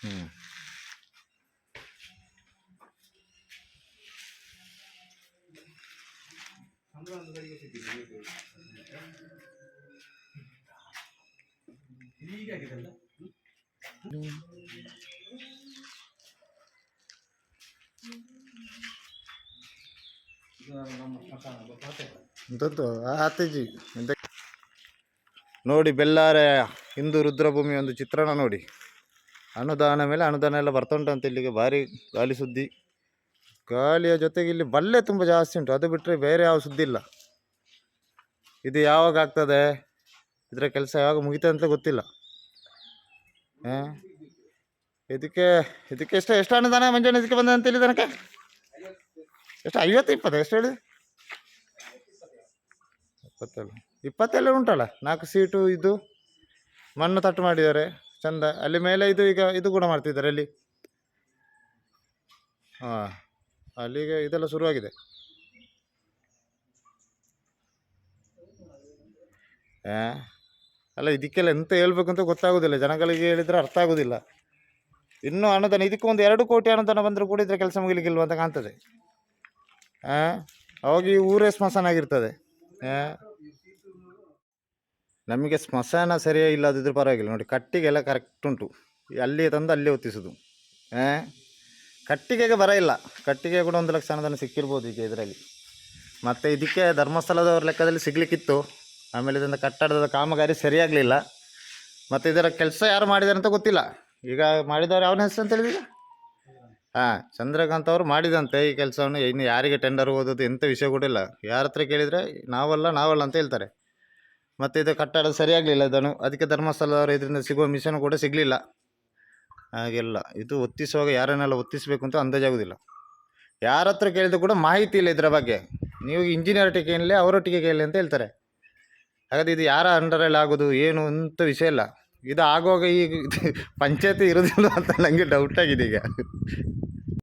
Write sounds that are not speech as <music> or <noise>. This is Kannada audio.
ಹ್ಞೂ ಎಂಥದ್ದು ಆತಜಿ ಎಂತ ನೋಡಿ ಬೆಲ್ಲಾರೆ ಹಿಂದೂ ರುದ್ರಭೂಮಿ ಒಂದು ಚಿತ್ರಣ ನೋಡಿ. ಅನುದಾನ ಮೇಲೆ ಅನುದಾನ ಎಲ್ಲ ಬರ್ತುಂಟಂತ ಇಲ್ಲಿಗೆ ಭಾರಿ ಗಾಳಿ ಸುದ್ದಿ. ಗಾಳಿಯ ಜೊತೆಗೆ ಇಲ್ಲಿ ಬಲ್ಲೆ ತುಂಬ ಜಾಸ್ತಿ ಉಂಟು. ಅದು ಬಿಟ್ಟರೆ ಬೇರೆ ಯಾವ ಸುದ್ದಿ ಇಲ್ಲ. ಇದು ಯಾವಾಗ ಆಗ್ತದೆ? ಇದರ ಕೆಲಸ ಯಾವಾಗ ಮುಗಿತದೆ ಅಂತ ಗೊತ್ತಿಲ್ಲ. ಹಾಂ? ಇದಕ್ಕೆ ಇದಕ್ಕೆ ಎಷ್ಟು ಎಷ್ಟು ಅನುದಾನ ಮಂಜಾನೆ ಇದಕ್ಕೆ ಬಂದ ಅಂತ ತನಕ? ಎಷ್ಟು, ಐವತ್ತು, ಇಪ್ಪತ್ತು, ಎಷ್ಟು ಹೇಳಿ ಇಪ್ಪತ್ತೆಲ್ಲ ಇಪ್ಪತ್ತೇಳು ಉಂಟಲ್ಲ? ನಾಲ್ಕು ಸೀಟು ಇದು. ಮಣ್ಣು ತಟ್ಟು ಮಾಡಿದ್ದಾರೆ. ಚಂದ. ಅಲ್ಲಿ ಮೇಲೆ ಇದು ಈಗ ಇದು ಕೂಡ ಮಾಡ್ತಿದ್ದಾರೆ. ಅಲ್ಲಿ ಹಾಂ, ಅಲ್ಲಿಗೆ ಇದೆಲ್ಲ ಶುರುವಾಗಿದೆ. ಹಾಂ, ಅಲ್ಲ ಇದಕ್ಕೆಲ್ಲ ಎಂತ ಹೇಳ್ಬೇಕು ಅಂತ ಗೊತ್ತಾಗೋದಿಲ್ಲ. ಜನಗಳಿಗೆ ಹೇಳಿದರೆ ಅರ್ಥ ಆಗೋದಿಲ್ಲ. ಇನ್ನೂ ಅನುದಾನ ಇದಕ್ಕೆ ಒಂದು ಎರಡು ಕೋಟಿ ಅನುದಾನ ಬಂದರೂ ಕೂಡ ಇದ್ರೆ ಕೆಲಸ ಮುಗಿಲಿಕ್ಕಿಲ್ವ ಅಂತ ಕಾಣ್ತದೆ. ಹಾಂ, ಅವಾಗ ಈ ಊರೇ ಸ್ಮಶಾನ ಆಗಿರ್ತದೆ. ಹಾಂ ನಮಗೆ ಸ್ಮಶಾನ ಸರಿಯೇ ಇಲ್ಲದಿದ್ದರೂ ಪರವಾಗಿಲ್ಲ. ನೋಡಿ ಕಟ್ಟಿಗೆಲ್ಲ ಕರೆಕ್ಟ್ ಉಂಟು. ಅಲ್ಲಿಯೇ ತಂದು ಅಲ್ಲಿ ಹೊತ್ತಿಸೋದು ಹಾಂ? ಕಟ್ಟಿಗೆಗೆ ಬರ ಇಲ್ಲ. ಕಟ್ಟಿಗೆ ಕೂಡ ಒಂದು ಲಕ್ಷ ಅನುದಾನ ಸಿಕ್ಕಿರ್ಬೋದು ಈಗ ಇದರಲ್ಲಿ. ಮತ್ತು ಇದಕ್ಕೆ ಧರ್ಮಸ್ಥಳದವ್ರ ಲೆಕ್ಕದಲ್ಲಿ ಸಿಗಲಿಕ್ಕಿತ್ತು. ಆಮೇಲೆ ಇದೊಂದು ಕಟ್ಟಡದ ಕಾಮಗಾರಿ ಸರಿಯಾಗಲಿಲ್ಲ. ಮತ್ತು ಇದರ ಕೆಲಸ ಯಾರು ಮಾಡಿದ್ದಾರೆ ಅಂತ ಗೊತ್ತಿಲ್ಲ. ಈಗ ಮಾಡಿದವರು ಯಾವನ ಹೆಸರು ಅಂತ ಹೇಳಿದ್ರೆ ಹಾಂ, ಚಂದ್ರಕಾಂತ್ ಅವರು ಮಾಡಿದಂತೆ ಈ ಕೆಲಸವನ್ನು. ಇನ್ನು ಯಾರಿಗೆ ಟೆಂಡರ್ ಓದೋದು ಎಂಥ ವಿಷಯ ಕೂಡ ಇಲ್ಲ. ಯಾರ ಹತ್ರ ಕೇಳಿದರೆ ನಾವಲ್ಲ ನಾವಲ್ಲ ಅಂತ ಹೇಳ್ತಾರೆ. ಮತ್ತು ಇದು ಕಟ್ಟಡ ಸರಿಯಾಗಲಿಲ್ಲ ಇದನ್ನು. ಅದಕ್ಕೆ ಧರ್ಮಸ್ಥಳದವರು ಇದರಿಂದ ಸಿಗುವ ಮಿಷನ್ ಕೂಡ ಸಿಗಲಿಲ್ಲ. ಹಾಗೆಲ್ಲ. ಇದು ಒತ್ತಿಸುವಾಗ ಯಾರನ್ನೆಲ್ಲ ಒತ್ತಿಸಬೇಕು ಅಂತ ಅಂದಾಜಾಗೋದಿಲ್ಲ ಯಾರ ಹತ್ರ ಕೇಳಿದ್ರು ಕೂಡ ಮಾಹಿತಿ ಇಲ್ಲ ಇದರ ಬಗ್ಗೆ. ನೀವು ಇಂಜಿನಿಯರ್ ಅವರ ಅವರೊಟ್ಟಿಗೆ ಕೇಳಲಿ ಅಂತ ಹೇಳ್ತಾರೆ. ಹಾಗಾದ್ರೆ ಇದು ಯಾರ ಅಂಡರಲ್ಲಿ ಆಗೋದು, ಏನು ಅಂತ ವಿಷಯ ಇಲ್ಲ. ಇದು ಆಗುವಾಗ ಈಗ <laughs> ಪಂಚಾಯತಿ ಇರೋದಿಲ್ಲ ಅಂತ ನನಗೆ ಡೌಟ್ ಆಗಿದೆ ಈಗ.